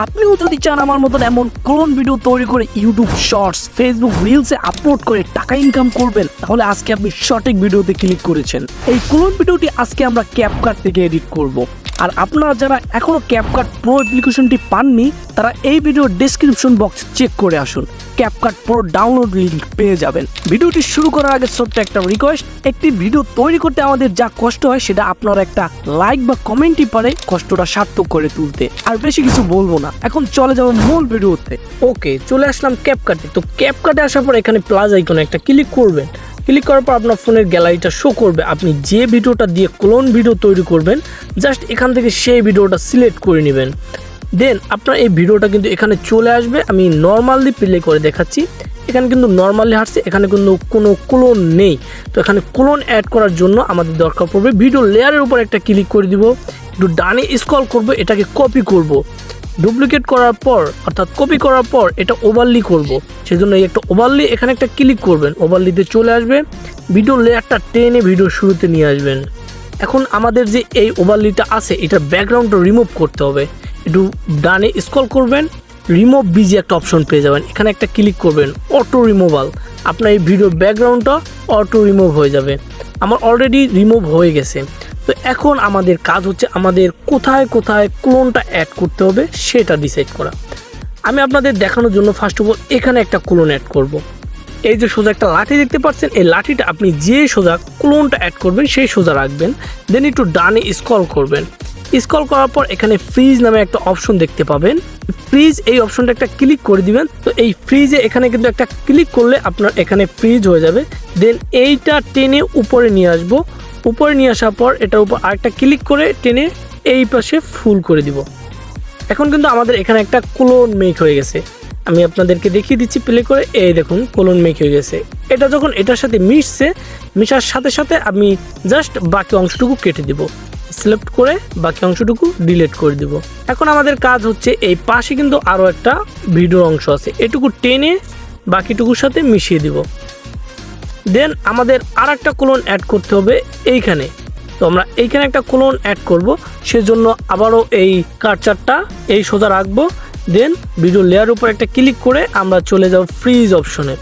আপনিও যদি চান আমার মতন এমন ক্লোন ভিডিও তৈরি করে ইউটিউব শর্টস ফেসবুক রিলসে আপলোড করে টাকা ইনকাম করবেন, তাহলে আজকে আপনি সঠিক ভিডিওতে ক্লিক করেছেন। এই ক্লোন ভিডিওটি আজকে আমরা ক্যাপকাট থেকে এডিট করব। আর আপনারা যারা এখনও ক্যাপকাট প্রো অ্যাপ্লিকেশনটি পাননি, তারা এই ভিডিওর ডেসক্রিপশন বক্স চেক করে আসুন। ক্যাপকাট প্রো ডাউনলোড লিঙ্ক পেয়ে যাবেন। ভিডিওটি শুরু করার আগে ছোট্ট একটা রিকোয়েস্ট একটি ভিডিও তৈরি করতে আমাদের যা কষ্ট হয়, সেটা আপনার একটা লাইক বা কমেন্টই পারে কষ্টটা সার্থক করে তুলতে। আর বেশি কিছু বলব না। এখন চলে যাব মূল ভিডিওতে ওকে চলে আসলাম ক্যাপকাটে তো ক্যাপকাটে আসার পর এখানে প্লাস আইকনে একটা ক্লিক করবেন। ক্লিক করার পর আপনার ফোনের গ্যালারিটা শো করবে। আপনি যে ভিডিওটা দিয়ে ক্লোন ভিডিও তৈরি করবেন জাস্ট এখান থেকে সেই ভিডিওটা সিলেক্ট করে নেবেন। দেন আপনার এই ভিডিওটা কিন্তু এখানে চলে আসবে। আমি নর্মালি প্লে করে দেখাচ্ছি। এখানে কিন্তু নর্মালি হাঁটছে, এখানে কিন্তু কোনো ক্লোন নেই। তো এখানে ক্লোন অ্যাড করার জন্য আমাদের দরকার পড়বে ভিডিও লেয়ারের উপর একটা ক্লিক করে দিব। একটু ডানে স্ক্রল করব, এটাকে কপি করব। ডুপ্লিকেট করার পর, অর্থাৎ কপি করার পর এটা ওভারলি করব। সেজন্য এই একটা ওভারলি এখানে একটা ক্লিক করবেন। ওভারলিতে চলে আসবে। ভিডিও লেয়ারটা টেনে ভিডিও শুরুতে নিয়ে আসবেন। এখন আমাদের যে এই ওভারলিটা আছে, এটা ব্যাকগ্রাউন্ডটা রিমুভ করতে হবে। একটু ডানে স্ক্রল করবেন রিমুভ বিজি একটা অপশন পেয়ে যাবেন। এখানে একটা ক্লিক করবেন অটো রিমুভাল আপনার এই ভিডিওর ব্যাকগ্রাউন্ডটা অটো রিমুভ হয়ে যাবে। আমার অলরেডি রিমুভ হয়ে গেছে। তো এখন আমাদের কাজ হচ্ছে আমাদের কোথায় কোথায় ক্লোনটা অ্যাড করতে হবে সেটা ডিসাইড করা। আমি আপনাদের দেখানোর জন্য ফার্স্ট অফ অল এখানে একটা ক্লোন অ্যাড করব। এই যে সোজা একটা লাঠি দেখতে পাচ্ছেন, এই লাঠিটা আপনি যে সোজা ক্লোনটা অ্যাড করবেন সেই সোজা রাখবেন দেন একটু ডানে স্ক্রল করবেন। স্ক্রল করার পর এখানে ফ্রিজ নামে একটা অপশন দেখতে পাবেন। ফ্রিজ এই অপশনটা একটা ক্লিক করে দিবেন, তো এই ফ্রিজে এখানে কিন্তু একটা ক্লিক করলে আপনার এখানে ফ্রিজ হয়ে যাবে। দেন এইটা টেনে উপরে নিয়ে আসব উপরে নিয়ে আসার পর এটার উপর আরেকটা ক্লিক করে টেনে এই পাশে ফুল করে দিব। এখন কিন্তু আমাদের এখানে একটা কোলন মেক হয়ে গেছে। আমি আপনাদেরকে দেখিয়ে দিচ্ছি প্লে করে, এই দেখুন কোলন মেক হয়ে গেছে। এটা যখন এটার সাথে মিশছে, মিশার সাথে সাথে আমি জাস্ট বাকি অংশটুকু কেটে দিব। সিলেক্ট করে বাকি অংশটুকু ডিলিট করে দিব। এখন আমাদের কাজ হচ্ছে এই পাশে কিন্তু আরও একটা ভিডিওর অংশ আছে। এটুকু টেনে বাকিটুকুর সাথে মিশিয়ে দিব। দেন আমাদের আর একটা কোলন অ্যাড করতে হবে এইখানে। তো আমরা এইখানে একটা কোলন অ্যাড করব, সেজন্য আবারও এই কার্চারটা এই সোজা রাখব। দেন ভিডিও লেয়ার উপর একটা ক্লিক করে আমরা চলে যাব ফ্রিজ অপশনে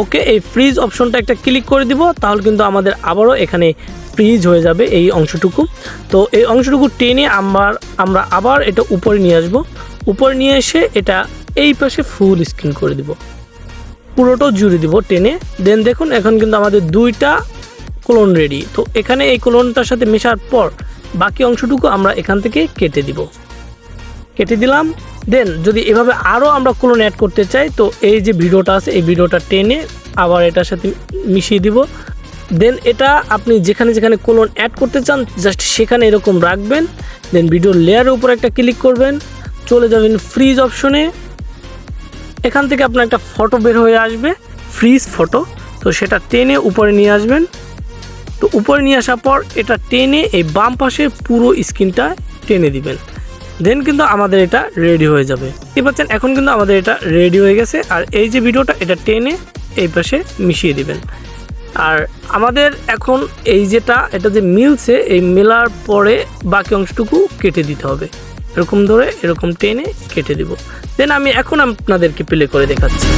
ওকে এই ফ্রিজ অপশনটা একটা ক্লিক করে দিব, তাহলে কিন্তু আমাদের আবারও এখানে ফ্রিজ হয়ে যাবে এই অংশটুকু। তো এই অংশটুকু টেনে আমার, আমরা আবার এটা উপরে নিয়ে আসব। উপরে নিয়ে এসে এটা এই পাশে ফুল স্ক্রিন করে দিব। পুরোটাও জুড়ে দিব টেনে। দেন দেখুন, এখন কিন্তু আমাদের দুইটা কোলন রেডি তো এখানে এই কোলনটার সাথে মেশার পর বাকি অংশটুকু আমরা এখান থেকে কেটে দিব। কেটে দিলাম। দেন যদি এভাবে আরও আমরা কোলন অ্যাড করতে চাই, তো এই যে ভিডিওটা আছে, এই ভিডিওটা টেনে আবার এটার সাথে মিশিয়ে দিব। দেন এটা আপনি যেখানে যেখানে কোলন অ্যাড করতে চান জাস্ট সেখানে এরকম রাখবেন। দেন ভিডিও লেয়ারের উপর একটা ক্লিক করবেন। চলে যাবেন ফ্রিজ অপশনে এখান থেকে আপনার একটা ফটো বের হয়ে আসবে ফ্রিজ ফটো তো সেটা টেনে উপরে নিয়ে আসবেন। তো উপরে নিয়ে আসার পর এটা টেনে এই বাম পাশে পুরো স্ক্রিনটা টেনে দিবেন। দেন কিন্তু আমাদের এটা রেডি হয়ে যাবে। দেখতে পাচ্ছেন, এখন কিন্তু আমাদের এটা রেডি হয়ে গেছে। আর এই যে ভিডিওটা, এটা টেনে এই পাশে মিশিয়ে দিবেন। আর আমাদের এখন এই যেটা, এটা যে মিলছে, এই মেলার পরে বাকি অংশটুকু কেটে দিতে হবে। এরকম ধরে, এরকম টেনে কেটে দিব। দেন আমি এখন আপনাদেরকে প্লে করে দেখাচ্ছি।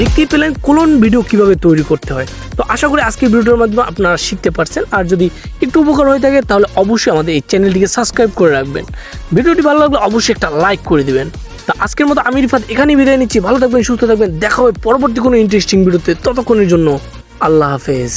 দেখতেই পেলেন কোলন ভিডিও কীভাবে তৈরি করতে হয়। তো আশা করি আজকের ভিডিওর মাধ্যমে আপনারা শিখতে পারছেন। আর যদি একটু উপকার হয়ে থাকে, তাহলে অবশ্যই আমাদের এই চ্যানেলটিকে সাবস্ক্রাইব করে রাখবেন। ভিডিওটি ভালো লাগলে অবশ্যই একটা লাইক করে দিবেন। তা আজকের মতো আমি রিফাত এখানেই বিদায় নিচ্ছি। ভালো থাকবেন, সুস্থ থাকবেন। দেখা হবে পরবর্তী কোনো ইন্টারেস্টিং ভিডিওতে ততক্ষণের জন্য আল্লাহ হাফেজ।